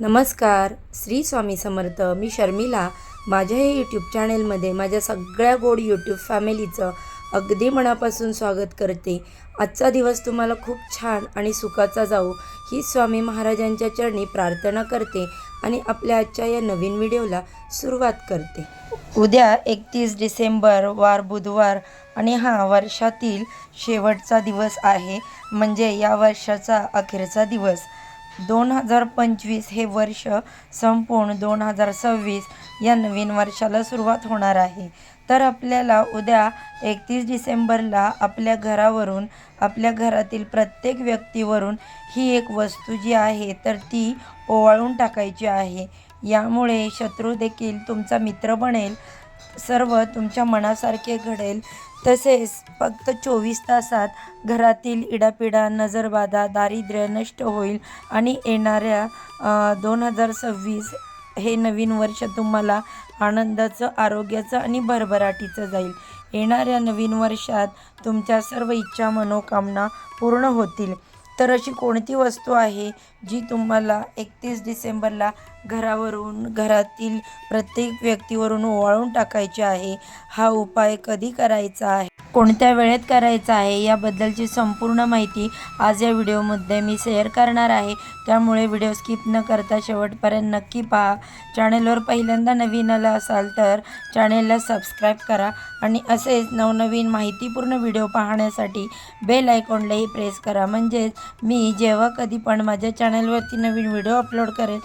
नमस्कार श्री स्वामी समर्थ. मी शर्मिला. माझ्या हे यूट्यूब चॅनेलमध्ये माझ्या सगळ्या गोड यूट्यूब फॅमिलीचं अगदी मनापासून स्वागत करते. आजचा दिवस तुम्हाला खूप छान आणि सुखाचा जाऊ ही स्वामी महाराजांच्या चरणी प्रार्थना करते आणि आपल्या आजच्या या नवीन व्हिडिओला सुरुवात करते. उद्या एकतीस डिसेंबर वार बुधवार आणि हा वर्षातील शेवटचा दिवस आहे. म्हणजे या वर्षाचा अखेरचा दिवस. दोन हजार पंचवीस हे वर्ष संपूर्ण दोन हजार सव्वीस या नवीन वर्षाला सुरुवात होणार आहे. तर आपल्याला उद्या एकतीस डिसेंबरला आपल्या घरावरून आपल्या घरातील प्रत्येक व्यक्तीवरून ही एक वस्तू जी आहे तर ती ओवाळून टाकायची आहे. यामुळे शत्रू देखील तुमचा मित्र बनेल. सर्व तुमच्या मनासारखे घडेल. तसेच फक्त चोवीस तासात घरातील इडापिडा नजरबाधा दारिद्र्य नष्ट होईल आणि येणाऱ्या दोन हजार सव्वीस हे नवीन वर्ष तुम्हाला आनंदाचं आरोग्याचं आणि भरभराटीचं जाईल. येणाऱ्या नवीन वर्षात तुमच्या सर्व इच्छा मनोकामना पूर्ण होतील. तर अशी कोणती वस्तू आहे जी तुम्हाला एकतीस डिसेंबरला घरावरून घरातील प्रत्येक व्यक्तीवरून ओवाळून टाकायची आहे हा उपाय कधी करायचा आहे? कोणत्या वेळेत करायचा आहे? याबद्दलची संपूर्ण माहिती आज या व्हिडिओमध्ये मी शेअर करणार आहे. त्यामुळे व्हिडिओ स्किप न करता शेवटपर्यंत नक्की पहा. चॅनेलवर पहिल्यांदा नवीन आला असाल तर चॅनेलला सबस्क्राईब करा आणि असेच नवनवीन माहितीपूर्ण व्हिडिओ पाहण्यासाठी बेल आयकॉनलाही प्रेस करा. म्हणजेच मी जेव्हा कधी पण माझ्या चॅनलवरती नवीन व्हिडिओ अपलोड करेल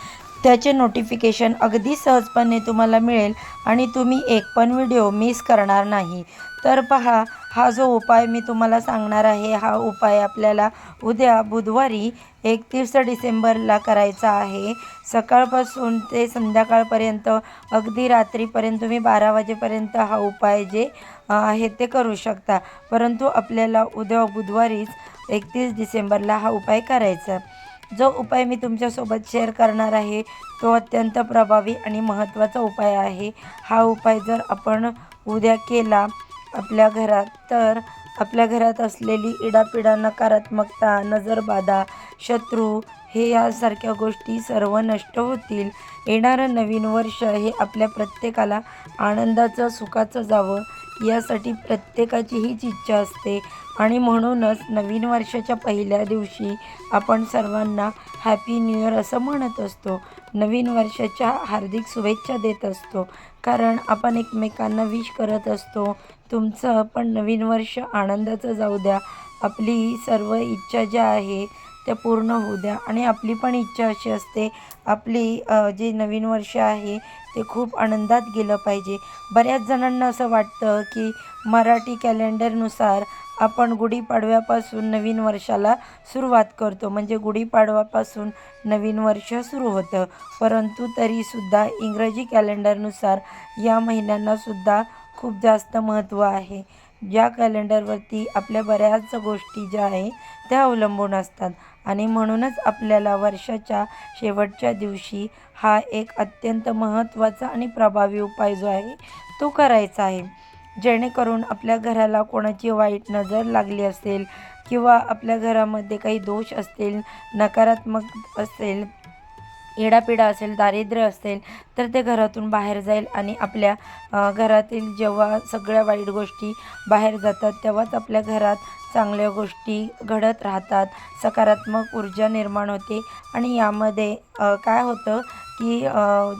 त्याचे नोटिफिकेशन अगदी सहजपणे तुम्हाला मिळेल आणि तुम्ही एक पण व्हिडिओ मिस करणार नाही. तर पहा हा जो उपाय मी तुम्हाला सांगणार आहे हा उपाय आपल्याला उद्या बुधवारी एकतीस डिसेंबरला करायचा आहे. सकाळपासून ते संध्याकाळपर्यंत अगदी रात्रीपर्यंत तुम्ही बारा वाजेपर्यंत हा उपाय जे आहे ते करू शकता. परंतु आपल्याला उद्या बुधवारीच एकतीस डिसेंबरला हा उपाय करायचा. जो उपाय मी तुमच्यासोबत शेअर करणार आहे तो अत्यंत प्रभावी आणि महत्त्वाचा उपाय आहे. हा उपाय जर आपण उद्या केला आपल्या घरात तर आपल्या घरात असलेली इडापिडा नकारात्मकता नजरबाधा शत्रू हे यासारख्या गोष्टी सर्व नष्ट होतील. येणारं नवीन वर्ष हे आपल्या प्रत्येकाला आनंदाचं सुखाचं जावं यासाठी प्रत्येकाची हीच इच्छा असते. आणि म्हणूनच नवीन वर्षाच्या पहिल्या दिवशी आपण सर्वांना हॅपी न्यू इयर असं म्हणत असतो. नवीन वर्षाच्या हार्दिक शुभेच्छा देत असतो. कारण आपण एकमेकांना विश करत असतो. तुमचं पण नवीन वर्ष आनंदाचं जाऊ द्या. आपली सर्व इच्छा ज्या आहे त्या पूर्ण होऊ द्या. आणि आपली पण इच्छा अशी असते आपली जे नवीन वर्ष आहे ते खूप आनंदात गेलं पाहिजे. बऱ्याच जणांना असं वाटतं की मराठी कॅलेंडरनुसार आपण गुढीपाडव्यापासून नवीन वर्षाला सुरुवात करतो. म्हणजे गुढीपाडव्यापासून नवीन वर्ष सुरू होतं. परंतु तरीसुद्धा इंग्रजी कॅलेंडरनुसार या महिन्यांनासुद्धा खूप जास्त महत्त्व आहे. ज्या कॅलेंडरवरती आपल्या बऱ्याच गोष्टी ज्या आहे त्या अवलंबून असतात. आणि म्हणूनच आपल्याला वर्षाच्या शेवटच्या दिवशी हा एक अत्यंत महत्त्वाचा आणि प्रभावी उपाय जो आहे तो करायचा आहे. जेणेकरून आपल्या घराला कोणाची वाईट नजर लागली असेल किंवा आपल्या घरामध्ये काही दोष असतील नकारात्मक असेल येडापिडा असेल दारिद्र्य असेल तर ते घरातून बाहेर जाईल आणि आपल्या घरातील जेव्हा सगळ्या वाईट गोष्टी बाहेर जातात तेव्हाच आपल्या घरात चांगल्या गोष्टी घडत राहतात सकारात्मक ऊर्जा निर्माण होते. आणि यामध्ये काय होतं की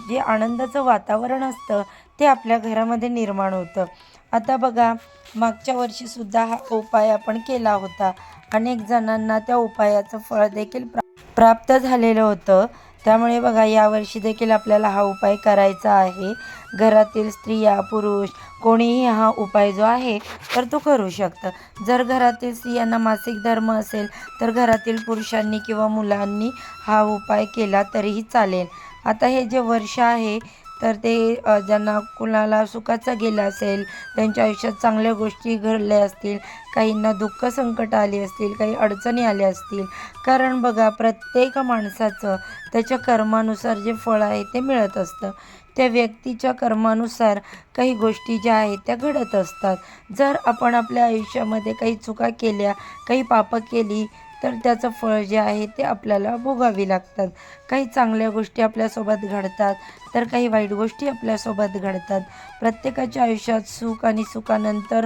जे आनंदाचं वातावरण असतं ते आपल्या घरामध्ये निर्माण होतं. आता बघा मागच्या वर्षीसुद्धा हा उपाय आपण केला होता. अनेक जणांना त्या उपायाचं फळ देखील प्रा प्राप्त झालेलं होतं. त्यामुळे बघा यावर्षी देखील आपल्याला हा उपाय करायचा आहे. घरातील स्त्रिया पुरुष कोणीही हा उपाय जो आहे तर तो करू शकतं. जर घरातील स्त्रियांना मासिक धर्म असेल तर घरातील पुरुषांनी किंवा मुलांनी हा उपाय केला तरीही चालेल. आता हे जे वर्ष आहे तर ते ज्यांना कुणाला सुखाचं गेलं असेल त्यांच्या आयुष्यात चांगल्या गोष्टी घडल्या असतील काहींना दुःख संकट आली असतील काही अडचणी आल्या असतील. कारण बघा प्रत्येक माणसाचं त्याच्या कर्मानुसार जे फळ आहे ते मिळत असतं. त्या व्यक्तीच्या कर्मानुसार काही गोष्टी ज्या आहेत त्या घडत असतात. जर आपण आपल्या आयुष्यामध्ये काही चुका केल्या काही पापं केली तर त्याचं फळ जे आहे ते आपल्याला भोगावी लागतात. काही चांगल्या गोष्टी आपल्यासोबत घडतात तर काही वाईट गोष्टी आपल्यासोबत घडतात. प्रत्येकाच्या आयुष्यात सुख आणि सुखानंतर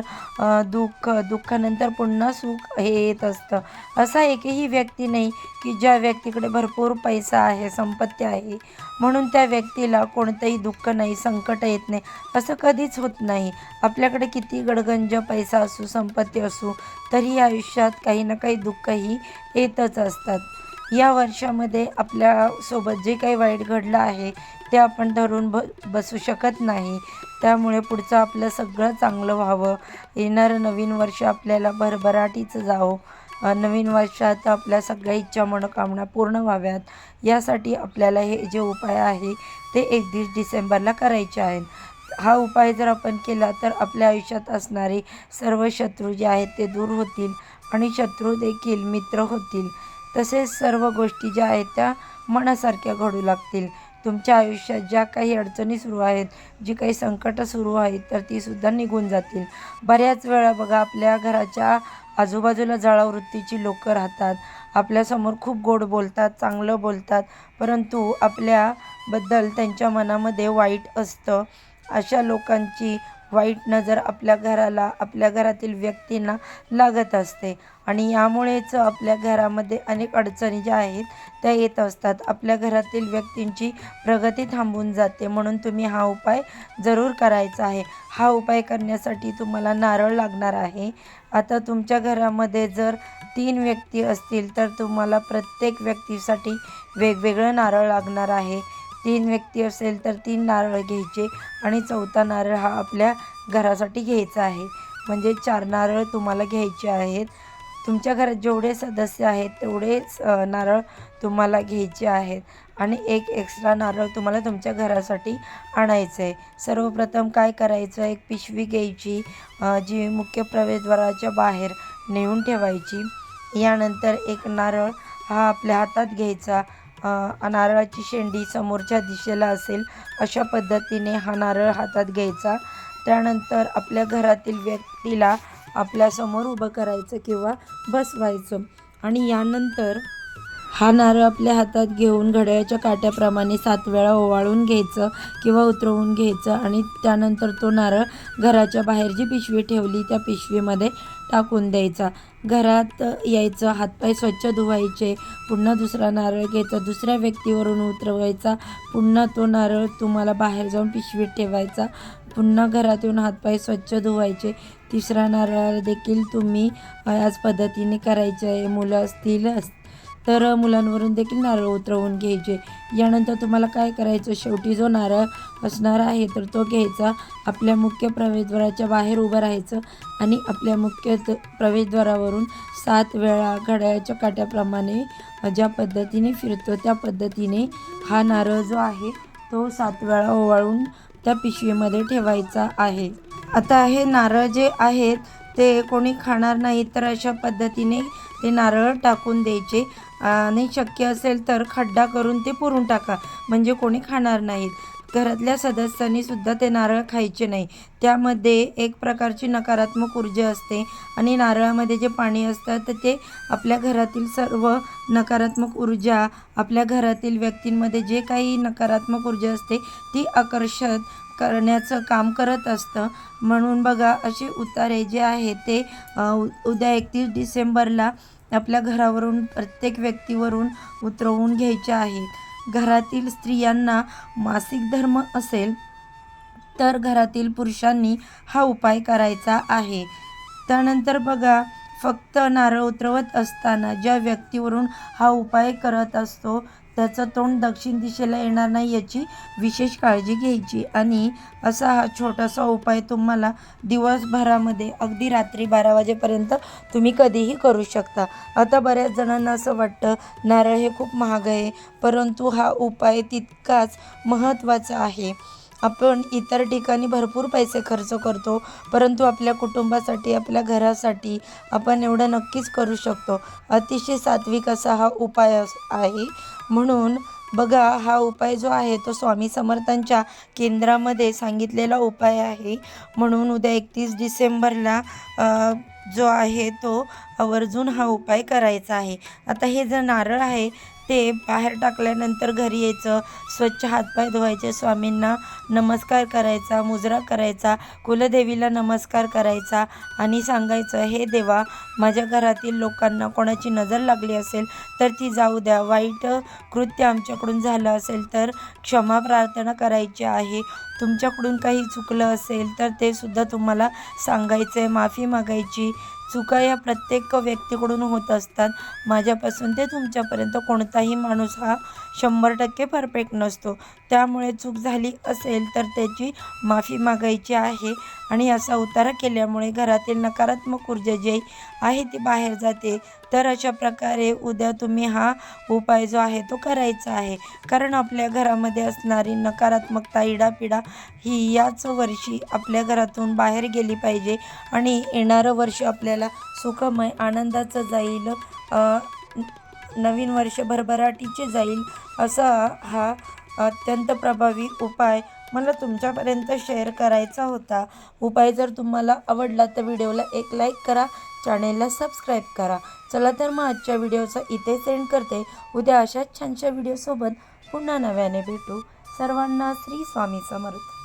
दुःख दुःखानंतर पुन्हा सुख हे येत असतं. असा एकही व्यक्ती नाही की ज्या व्यक्तीकडे भरपूर पैसा आहे संपत्ती आहे म्हणून त्या व्यक्तीला कोणतंही दुःख नाही संकट येत नाही. असं कधीच होत नाही. आपल्याकडे किती गडगंज पैसा असू संपत्ती असू तरी आयुष्यात काही ना काही दुःखही येतच असतात. या वर्षामध्ये आपल्यासोबत जे काही वाईट घडलं आहे ते आपण धरून ब बसू शकत नाही. त्यामुळे पुढचं आपलं सगळं चांगलं व्हावं. येणारं नवीन वर्ष आपल्याला भरभराटीचं जावं. नवीन वर्षात आपल्या सगळ्या इच्छा मनोकामना पूर्ण व्हाव्यात. यासाठी आपल्याला हे जे उपाय आहे ते एकतीस डिसेंबरला करायचे आहेत. हा उपाय जर आपण केला तर आपल्या आयुष्यात असणारे सर्व शत्रू जे आहेत ते दूर होतील आणि शत्रू देखील मित्र होतील. तसेच सर्व गोष्टी ज्या आहेत त्या मनासारख्या घडू लागतील. तुमच्या आयुष्यात ज्या काही अडचणी सुरू आहेत जी काही संकटं सुरू आहेत तर तीसुद्धा निघून जातील. बऱ्याच वेळा बघा आपल्या घराच्या आजूबाजूला जळावृत्तीची लोकं राहतात. आपल्यासमोर खूप गोड बोलतात चांगलं बोलतात परंतु आपल्याबद्दल त्यांच्या मनामध्ये वाईट असतं. अशा लोकांची वाईट नजर आपल्या घराला आपल्या घरातील व्यक्तींना लागत असते. आणि यामुळेच आपल्या घरामध्ये अनेक अडचणी ज्या आहेत त्या येत असतात. आपल्या घरातील व्यक्तींची प्रगती थांबून जाते. म्हणून तुम्ही हा उपाय जरूर करायचा आहे. हा उपाय करण्यासाठी तुम्हाला नारळ लागणार आहे. आता तुमच्या घरामध्ये जर तीन व्यक्ती असतील तर तुम्हाला प्रत्येक व्यक्तीसाठी वेगवेगळं नारळ लागणार आहे. तीन व्यक्ती असेल तर तीन नारळ घ्यायचे आणि चौथा नारळ हा आपल्या घरासाठी घ्यायचा आहे. म्हणजे चार नारळ तुम्हाला घ्यायचे आहेत. तुमच्या घरात जेवढे सदस्य आहेत तेवढेच नारळ तुम्हाला घ्यायचे आहेत. आणि एक एक्स्ट्रा नारळ तुम्हाला तुमच्या घरासाठी आणायचं आहे. सर्वप्रथम काय करायचं? एक पिशवी घ्यायची जी मुख्य प्रवेशद्वाराच्या बाहेर नेऊन ठेवायची. यानंतर एक नारळ हा आपल्या हातात घ्यायचा. नारळाची शेंडी समोरच्या दिशेला असेल अशा पद्धतीने हा नारळ हातात घ्यायचा. त्यानंतर आपल्या घरातील व्यक्तीला आपल्यासमोर उभं करायचं किंवा बसवायचं. आणि यानंतर हा नारळ आपल्या हातात घेऊन घड्याळ्याच्या काट्याप्रमाणे सात वेळा ओवाळून घ्यायचं किंवा उतरवून घ्यायचं आणि त्यानंतर तो नारळ घराच्या बाहेर जी पिशवी ठेवली त्या पिशवीमध्ये टाकून द्यायचा. घरात यायचं हातपाय स्वच्छ धुवायचे पुन्हा दुसरा नारळ घ्यायचा दुसऱ्या व्यक्तीवरून उतरवायचा पुन्हा तो नारळ तुम्हाला बाहेर जाऊन पिशवीत ठेवायचा पुन्हा घरात येऊन हातपाय स्वच्छ धुवायचे. तिसरा नारळ देखील तुम्ही याच पद्धतीने करायचे आहे. मुलं असतील अस- तर मुलांवरून देखील नारळ उतरवून घ्यायचे. यानंतर तुम्हाला काय करायचं? शेवटी जो नारळ असणार आहे तर तो घ्यायचा. आपल्या मुख्य प्रवेशद्वाराच्या बाहेर उभं राहायचं आणि आपल्या मुख्य प्रवेशद्वारावरून सात वेळा घड्याळाच्या काट्याप्रमाणे ज्या पद्धतीने फिरतो त्या पद्धतीने हा नारळ जो आहे तो सात वेळा ओवाळून त्या पिशवीमध्ये ठेवायचा आहे. आता हे नारळ जे आहेत ते कोणी खाणार नाही तर अशा पद्धतीने ते नारळ टाकून द्यायचे. आणि शक्य असेल तर खड्डा करून ते पुरून टाका. म्हणजे कोणी खाणार नाहीत. घरातल्या सदस्यांनी सुद्धा ते नारळ खायचे नाही. त्यामध्ये एक प्रकारची नकारात्मक ऊर्जा असते आणि नारळामध्ये जे पाणी असतं तर ते आपल्या घरातील सर्व नकारात्मक ऊर्जा आपल्या घरातील व्यक्तींमध्ये जे काही नकारात्मक ऊर्जा असते ती आकर्षक करण्याचं काम करत असतं. म्हणून बघा असे उतारे जे आहे ते उ- उद्या एकतीस डिसेंबरला आपल्या घरावरून प्रत्येक व्यक्तीवरून उतरवून घ्यायचे आहेत घरातील स्त्रियांना मासिक धर्म असेल तर घरातील पुरुषांनी हा उपाय करायचा आहे. त्यानंतर बघा फक्त नारळ उतरवत असताना ज्या व्यक्तीवरून हा उपाय करत असतो त्याचं तोंड दक्षिण दिशेला येणार नाही याची विशेष काळजी घ्यायची. आणि असा हा छोटासा उपाय तुम्हाला दिवसभरामध्ये अगदी रात्री बारा वाजेपर्यंत तुम्ही कधीही करू शकता. आता बऱ्याच जणांना असं वाटतं नारळ हे खूप महाग आहे परंतु हा उपाय तितकाच महत्त्वाचा आहे. आपण इतर ठिकाणी भरपूर पैसे खर्च करतो परंतु आपल्या कुटुंबासाठी आपल्या घरासाठी आपण एवढं नक्कीच करू शकतो. अतिशय सात्विक असा हा उपाय आहे. म्हणून बघा हा उपाय जो आहे तो स्वामी समर्थांच्या केंद्रामध्ये सांगितलेला उपाय आहे. म्हणून उद्या एकतीस डिसेंबरला जो आहे तो आवर्जून हा उपाय करायचा आहे. आता हे जे नारळ आहे ते बाहेर टाकल्यानंतर घरी यायचं स्वच्छ हातपाय धुवायचे स्वामींना नमस्कार करायचा मुजरा करायचा कुलदेवीला नमस्कार करायचा आणि सांगायचं हे देवा माझ्या घरातील लोकांना कोणाची नजर लागली असेल तर ती जाऊ द्या. वाईट कृत्य आमच्याकडून झालं असेल तर क्षमा प्रार्थना करायची आहे. तुमच्याकडून काही चुकलं असेल तर ते सुद्धा तुम्हाला सांगायचं आहे माफी मागायची. चुका या प्रत्येक व्यक्तीकडून होत असतात. माझ्यापासून ते तुमच्यापर्यंत कोणताही माणूस हा शंभर टक्के परफेक्ट नसतो. त्यामुळे चूक झाली असेल तर त्याची माफी मागायची आहे. आणि असा उतारा केल्यामुळे घरातील नकारात्मक ऊर्जा जी आहे ती बाहेर जाते. तर अशा प्रकारे उद्या तुम्ही हा उपाय जो आहे तो करायचा आहे. कारण आपल्या घरामध्ये असणारी नकारात्मकता इडापिडा ही याच वर्षी आपल्या घरातून बाहेर गेली पाहिजे. आणि येणारं वर्ष आपल्याला सुखमय आनंदाचं जाईल. नवीन वर्ष भरभराटीचे जाईल असा हा अत्यंत प्रभावी उपाय मला तुमच्यापर्यंत शेअर करायचा होता. उपाय जर तुम्हाला आवडला तर व्हिडिओला एक लाईक करा चॅनेलला सबस्क्राईब करा. चला तर मग आजच्या व्हिडिओचा इथे सेंड करते. उद्या अशाच छानशा व्हिडिओसोबत पुन्हा नव्याने भेटू. सर्वांना श्री स्वामी समर्थ.